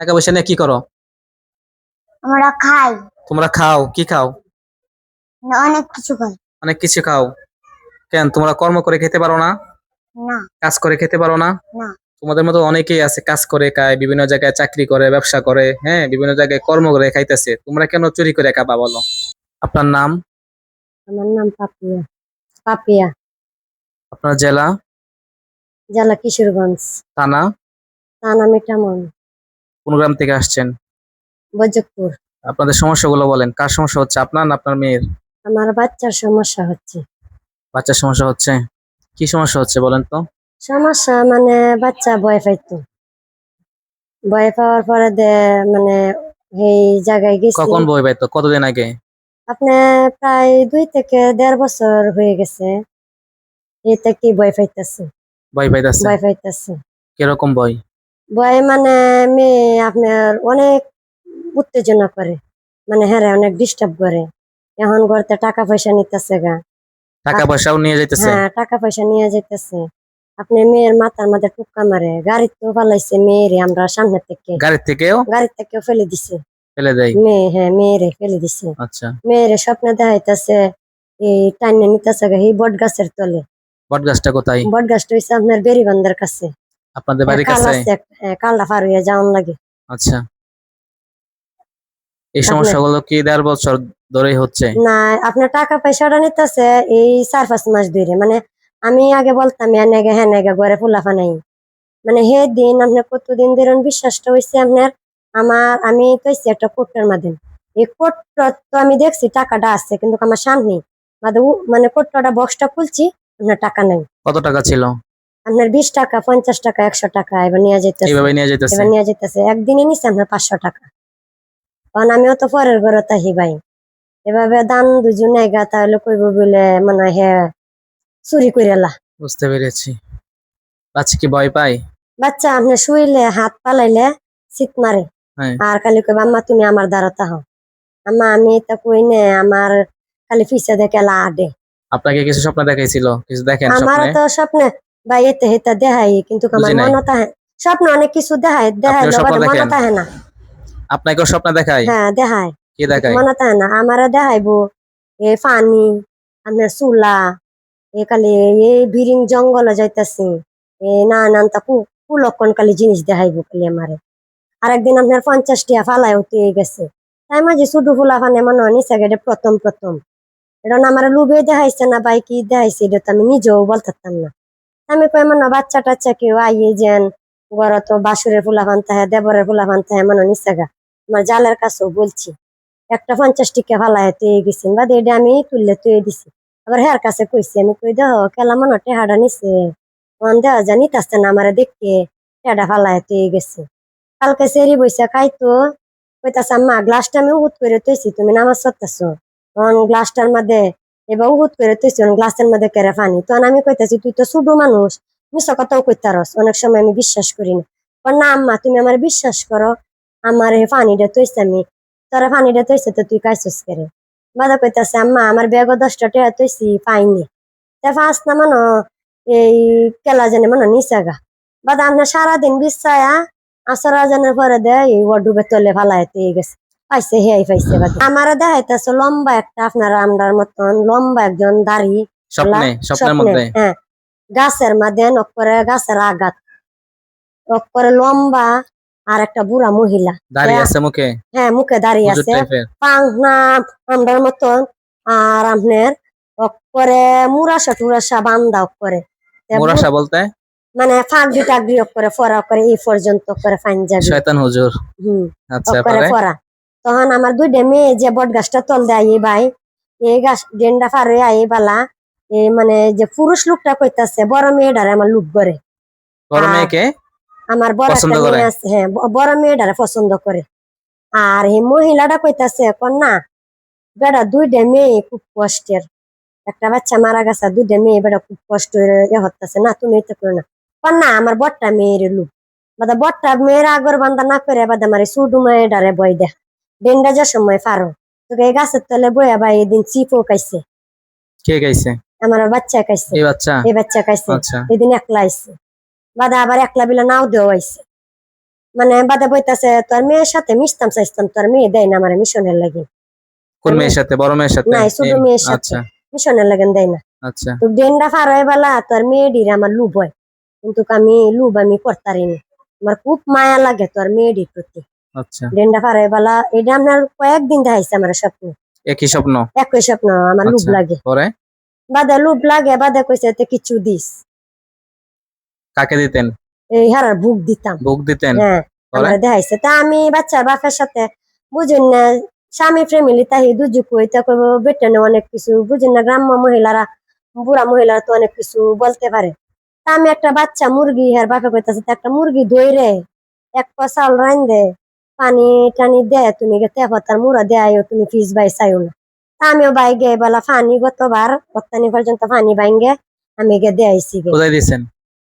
টাকা পয়সা নিয়ে কি করো? আমরা খাই। তোমরা খাও কি খাও? অনেক কিছু খাই। অনেক কিছু খাও। কেন তোমরা কর্ম করে খেতে পারো না? না। কাজ করে খেতে পারো না? না। তোমাদের মতো অনেকেই আছে কাজ করে খায় বিভিন্ন জায়গায় চাকরি করে ব্যবসা করে হ্যাঁ বিভিন্ন জায়গায় কর্ম করে খাইতেছে। তোমরা কেন চুরি করে খাবা বলো? আপনার নাম? আমার নাম পাপিয়া। পাপিয়া। আপনার জেলা? জেলা কিশোরগঞ্জ। থানা? থানা মিঠামন। কোন গ্রাম থেকে আসছেন? বৈজকপুর আপনাদের সমস্যাগুলো বলেন। কার সমস্যা হচ্ছে? আপনার না আপনার মেয়ের? আমার বাচ্চার সমস্যা হচ্ছে। বাচ্চার সমস্যা হচ্ছে? কি সমস্যা হচ্ছে বলেন তো? সমস্যা মানে বাচ্চা ভয় পাইতো। ভয় পাওয়ার পরে দে মানে এই জায়গায় গেছি। কখন বই পাইতো? কতদিন আগে? আপনি প্রায় দুই থেকে দেড় বছর হয়ে গেছে। এটা কি ভয় পাইতেছে? বই পাইতেছে? ভয় পাইতেছে। কীরকম বই ভয় মানে মেয়ে আপনার অনেক উত্তেজনা করে। মানে হ্যাঁ অনেক ডিস্টার্ব করে। এখন ঘরতে টাকা পয়সা নিতেছে গা। টাকা পয়সাও নিয়ে যাইতেছে? হ্যাঁ টাকা পয়সা নিয়ে যেতেছে আপনি মেয়ের মাথার মধ্যে টুক্কা মারে। গাড়িতেও পালাইছে মেয়েরে আমরা সামনে থেকে। গাড়ির থেকেও? গাড়ির থেকেও ফেলে দিছে। ফেলে দেয়? মেয়ে হ্যাঁ মেয়েরে ফেলে দিছে। আচ্ছা। মেয়েরে স্বপ্নে দেখাইতেছে এই টাইনে নিতেছে গা এই বট গাছের তলে। বট গাছটা কোথায়? বট গাছটা হইছে আপনার বেরিবান্ধার কাছে। আপনাদের বাড়ির কাছে? হ্যাঁ, কালটা পার হইয়া যাওয়ান লাগে। আচ্ছা। এই সমস্যাগুলো কি দেড় বছর ধরেই হচ্ছে? না আপনার টাকা পয়সাটা নিতেছে এই চার পাঁচ মাস ধরে। মানে আমি আগে বলতাম হ্যাঁ নেগে হ্যাঁ নেগে ঘরে ফুলাফা নাই। মানে হে দিন আপনার কতদিন ধরে বিশ্বাসটা হয়েছে আপনার? আমার আমি তো একটা কোর্টের মাধ্যমে। এই কোর্টটা তো আমি দেখছি টাকাটা আছে কিন্তু আমার সামনে। মানে মানে কোর্টটা বক্সটা খুলছি আপনার টাকা নাই। কত টাকা ছিল? আপনার বিশ টাকা পঞ্চাশ টাকা একশো টাকা এবার নিয়ে যেতেছে যাইতেছে? এবার নিয়ে যেতেছে একদিনই নিছে আপনার পাঁচশো টাকা। কারণ আমিও তো পরের ঘরে তাহি ভাই। এভাবে দান দুজনে গা তাহলে কইব বলে মানে হে চুরি কইরালা বুঝতে পেরেছি। বাচ্চা কি ভয় পায়? বাচ্চা আপনি শুইলে হাত পালাইলে শীত মারে। হ্যাঁ। আর খালি কইবা আম্মা তুমি আমার দ্বারতা হও আম্মা আমি এটা কই নে আমার খালি পিছে দেখে লা আডে আপনাকে কিছু স্বপ্ন দেখাইছিল? কিছু দেখেন আমার তো স্বপ্নে। ভাই এতে হেতা দেখাই কিন্তু আমার। মনত আহে স্বপ্ন অনেক কিছু দেখায় দেখেন? মনত আহে না। আপনাকেও স্বপ্ন দেখায়? হ্যাঁ দেখায় কি দেখায়? মনে থাকে না। আমারে দেখাইবো এ পানি আপনার চুলা এ কালি এ বিরিং জঙ্গলে যাইতাছি। এ না নানতা কুলক্ষণ কালি জিনিস দেখাইবো খালি আমারে। আরেকদিন আপনার পঞ্চাশ টিয়া ফালাই উঠে গেছে। তাই মাঝে শুধু ফুলা ফানে মনে হয় নিচে গেটে প্রথম প্রথম। এটা না আমার লুবে দেখাইছে না বাই কি দেখাইছে এটা তো আমি নিজেও বলতাম না। আমি কই মনে হয় বাচ্চা টাচ্চা কেউ আইয়ে যেন। ঘর তো বাসুরের ফুলা ফান থাকে দেবরের ফুলা ফান থাকে মনে হয় নিচে গা। আমার জালের কাছেও বলছি, একটা পঞ্চাশ টিকা ফালায় তুই গেছেন। বা এটা আমি তুললে তুই দিছি। আবার হের কাছে কইছি, আমি কই, দেহ, কেলা মনে হয় টেহাটা নিছে। মন দেওয়া জানি তাস্তে না আমার দেখতে, টেহাটা ফালায় তুই গেছে। কালকে সেরি বইসা খাইতো, কইতাছে, আম্মা, গ্লাসটা আমি উহুত করে তুইছি তুমি নামাজ পড়তেছো। তখন গ্লাসটার মধ্যে এবার উহুত করে তুইছি গ্লাসের মধ্যে কেড়ে পানি তখন আমি কইতাছি তুই তো শুধু মানুষ মিশা কথাও কইতারস অনেক সময় আমি বিশ্বাস করি না। কয়, না আম্মা তুমি আমার বিশ্বাস করো আমার এই পানিটা তুইছি আমি তোরা পানিটা তৈছে তো তুই কাইছিস করে? বাদা কইতাছে আম্মা আমার ব্যাগও দশটা টেয়া তৈছি পাইনি। তা পাঁচ না মানো এই কেলা জানে মানো নিচা গা। বাদা আপনার সারাদিন বিশ্বায়া আসর আজানের পরে দে এই ডুবে তলে ফালায় তুই গেছে। পাইছে হে পাইছে বাদা। আমারও দেখাইতেছে লম্বা একটা আপনার আমরার মতন লম্বা একজন দাড়ি হ্যাঁ। গাছের মাঝে নক করে গাছের আঘাত। নক করে লম্বা আর একটা বুড়া মহিলা। দাঁড়িয়ে হ্যাঁ। আছে মুখে? হ্যাঁ মুখে দাঁড়িয়ে আছে। পাংনা আমরার মতন। আর আপনার করে মুরাসা টুরাসা বান্দা করে। মোরাসা বলতে? মানে ফাঁকরি টাকরি করে ফরা করে এই পর্যন্ত করে পাঞ্জাবি শয়তান হুজুর। হম আচ্ছা পরে? ফরা। তখন আমার দুইটা মেয়ে যে বট গাছটা তল দেয় এই ভাই এই গাছ ডেন্ডা ফার হয়ে আই বালা এই মানে যে পুরুষ লোকটা কইতাছে বড় মেয়েটারে আমার লুক করে। বড় মেয়েকে? আমার বড় পছন্দ একটা করে? মেয়ে আছে হ্যাঁ বড় মেয়েটারে পছন্দ করে। আর এই মহিলাটা কইতাছে এখন না বেটা দুইটা মেয়ে খুব কষ্টের। একটা বাচ্চা মারা গেছে দুইটা মেয়ে বেটা খুব কষ্ট এ হতেছে না তুমি এটা করো না। কন না আমার বটটা মেয়ের লুক বাদা বটটা মেয়ের আগর বান্ধা না করে বাদা আমার সুডু মেয়েটারে বই দেখ ডেন্ডা যে সময় পারো। তোকে এই গাছের তলে বইয়া বা এদিন চিপও খাইছে। কে গাইছে আমার বাচ্চা খাইছে। এই বাচ্চা? এই বাচ্চা খাইছে। আচ্ছা। এদিন একলা আইছে। বাদা আবার একলা বিলা নাও দেওয়া আইছে মানে বাদে বইতাছে তোর মেয়ের সাথে মিশতাম চাইতাম তোর মেয়ে দেয় না আমার মিশনের লাগে। কোন মেয়ের সাথে? বড় মেয়ের সাথে? নাই, ছোট মেয়ের সাথে। আচ্ছা। মিশনের লাগে দেয় না। আচ্ছা। তো ডেন্ডা ফার হয়ে বেলা তোর মেয়েডির আমার লুব হয়। কিন্তু আমি লুব আমি করতারি না আমার খুব মায়া লাগে তোর মেয়েডির প্রতি। আচ্ছা। ডেন্ডা হয়ে বেলা এটা আপনার কয়েকদিন দেখাইছে আমার স্বপ্ন। একই স্বপ্ন? একই স্বপ্ন আমার লুব আচ্ছা। লাগে। পরে? বাদে লুব লাগে বাদে কইছে তে কিছু দিস। কাকে দিতেন? এই হারার বুক দিতাম। বুক দিতেন? হ্যাঁ আমার দেখাইছে। তা আমি বাচ্চার বাপের সাথে বুঝুন না স্বামী ফ্যামিলি তাহি দুজুক হইতে কইব বেটেনে অনেক কিছু। বুঝুন না গ্রাম্য মহিলারা বুড়া মহিলারা তো অনেক কিছু বলতে পারে। তা আমি একটা বাচ্চা মুরগি আর বাপে কইতাছে তা একটা মুরগি ধইরে এক পা চাউল রাইন দে। পানি টানি দেয় তুমি গে তেপাতার মুড়া দে আইও তুমি ফিস বাই চাইও না। আমিও বাই গে বেলা ফানি গতবার রপ্তানি পর্যন্ত ফানি বাইঙ্গে আমি গে দে আইসি গে কোথায় দিছেন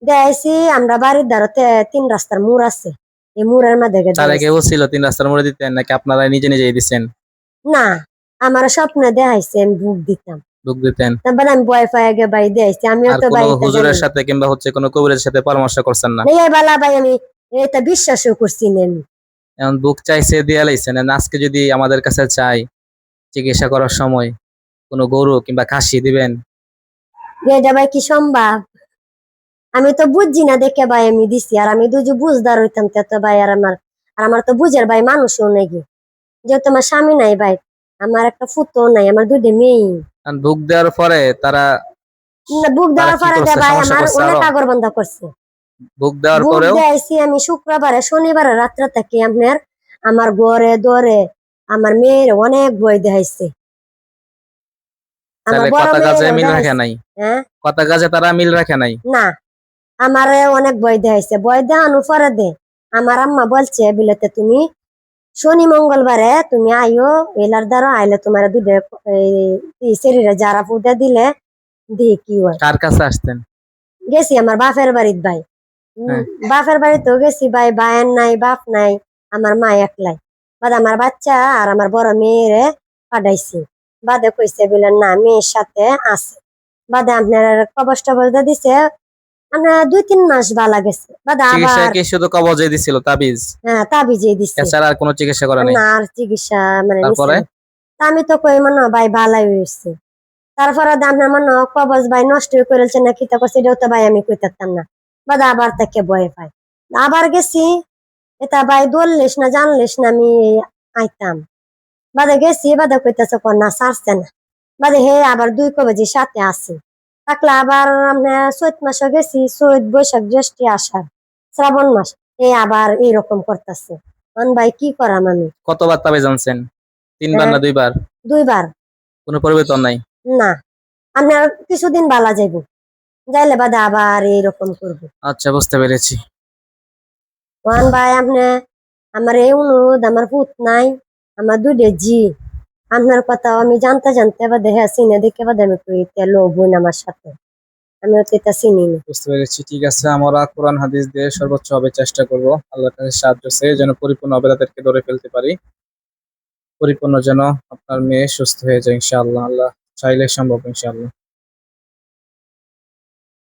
দেখাইছি আমরা বাড়ির ধারতে তিন রাস্তার মোড় আছে এই মোড়ের মধ্যে গিয়ে তার। আগে ছিল তিন রাস্তার মোড়ে দিতেন নাকি আপনারা নিজে নিজেই দিছেন? না আমার স্বপ্নে দেখাইছে আমি বুক দিতাম। বুক দিতেন? তারপরে আমি বয় পাই আগে বাই দেখাইছি আমিও তো বাই হুজুরের সাথে কিংবা হচ্ছে কোনো কবিরের সাথে পরামর্শ করছেন না এই বালা ভাই আমি এটা বিশ্বাসও করছি না আমি। এখন বুক চাইছে দিয়ে লাইছেন এখন আজকে যদি আমাদের কাছে চাই চিকিৎসা করার সময় কোনো গরু কিংবা খাসি দিবেন? এটা ভাই কি সম্ভব? আমি তো বুঝছি না দেখে ভাই আমি দিছি আর আমি দুজু বুঝদার হইতাম তে তো ভাই আর আমার আর আমার তো বুঝের ভাই মানুষও নাকি যেহেতু আমার স্বামী নাই ভাই আমার একটা ফুতো নাই আমার দুইটা মেয়ে। বুক দেওয়ার পরে তারা না, বুক দেওয়ার পরে ভাই আমার অনেক? আগর বন্ধ করছে। বুক দেওয়ার পরেও? দিয়েছি আমি শুক্রবারে শনিবারে রাত্রে থেকে আপনার আমার ঘরে দরে আমার মেয়ের অনেক বই দেখাইছে আমার তাহলে বড় কথা কাজে মিল রাখে নাই? হ্যাঁ? কথা কাজে তারা মিল রাখে নাই? না আমারে অনেক বই দেখাইছে বই দেখানো পরে দে আমার আম্মা বলছে বিলেতে তুমি শনি মঙ্গলবারে তুমি আইও এলার দ্বারা আইলে তোমার দুধে শরীরে যারা পুজা দিলে দিয়ে কি হয়। কার কাছে আসতেন? গেছি আমার বাপের বাড়ির ভাই। বাপের বাড়িতেও গেছি ভাই বায়ের নাই বাপ নাই আমার মা একলাই। বাদ আমার বাচ্চা আর আমার বড় মেয়েরে পাঠাইছি। বাদে কইছে বলে না মেয়ের সাথে আছে। বাদে আপনার কবচ টবচ দিছে আমরা দুই তিন মাস বালা গেছে। বাদে আবার কি শুধু কবজে দিছিল তাবিজ? হ্যাঁ তাবিজে দিছে। এছাড়া আর কোনো চিকিৎসা করা নেই না আর চিকিৎসা মানে তারপরে? আমি তো কই মনে ভাই ভালাই হয়েছে তারপরে আপনার মনে হয় কবচ ভাই নষ্ট করেছে না কি তা করছে এটাও তো ভাই আমি কইতাম না। বাদা আবার তাকে ভয় পাই আবার গেছি এটা ভাই দৌড়লিস না জানলিস না আমি আইতাম। বাদে গেছি বাদে কইতাছে কোন না সারছে না। বাদে হে আবার দুই কবজি সাথে আছে। থাকলে আবার চৈত মাসে গেছি চৈত বৈশাখ জ্যৈষ্ঠী আষাঢ় শ্রাবণ মাস এ আবার এইরকম করতেছে। অন ভাই কি করাম আমি? কতবার তাবিজ আনছেন তিনবার না হ্যাঁ। দুইবার? দুইবার। কোনো পরিবর্তন নাই? না। আপনার কিছুদিন বালা যাইব। যাইলে বাদে আবার এইরকম করব। আচ্ছা বুঝতে পেরেছি। ওয়ান ভাই আপনি আমার এই অনুরোধ আমার পুত নাই আমার দুইটা জি আপনার কথা আমি জানতে জানতে বাদে হ্যাঁ চিনে দেখে বাদে আমি কই তেলো বোন আমার সাথে। আমি তো এটা চিনি না। বুঝতে পেরেছি ঠিক আছে। আমরা কোরআন হাদিস দিয়ে সর্বোচ্চ হবে চেষ্টা করব। আল্লাহর কাছে সাহায্য চেয়ে যেন পরিপূর্ণ ভাবে তাদেরকে ধরে ফেলতে পারি। পরিপূর্ণ যেন আপনার মেয়ে সুস্থ হয়ে যায় ইনশাআল্লাহ। আল্লাহ চাইলে সম্ভব ইনশাআল্লাহ।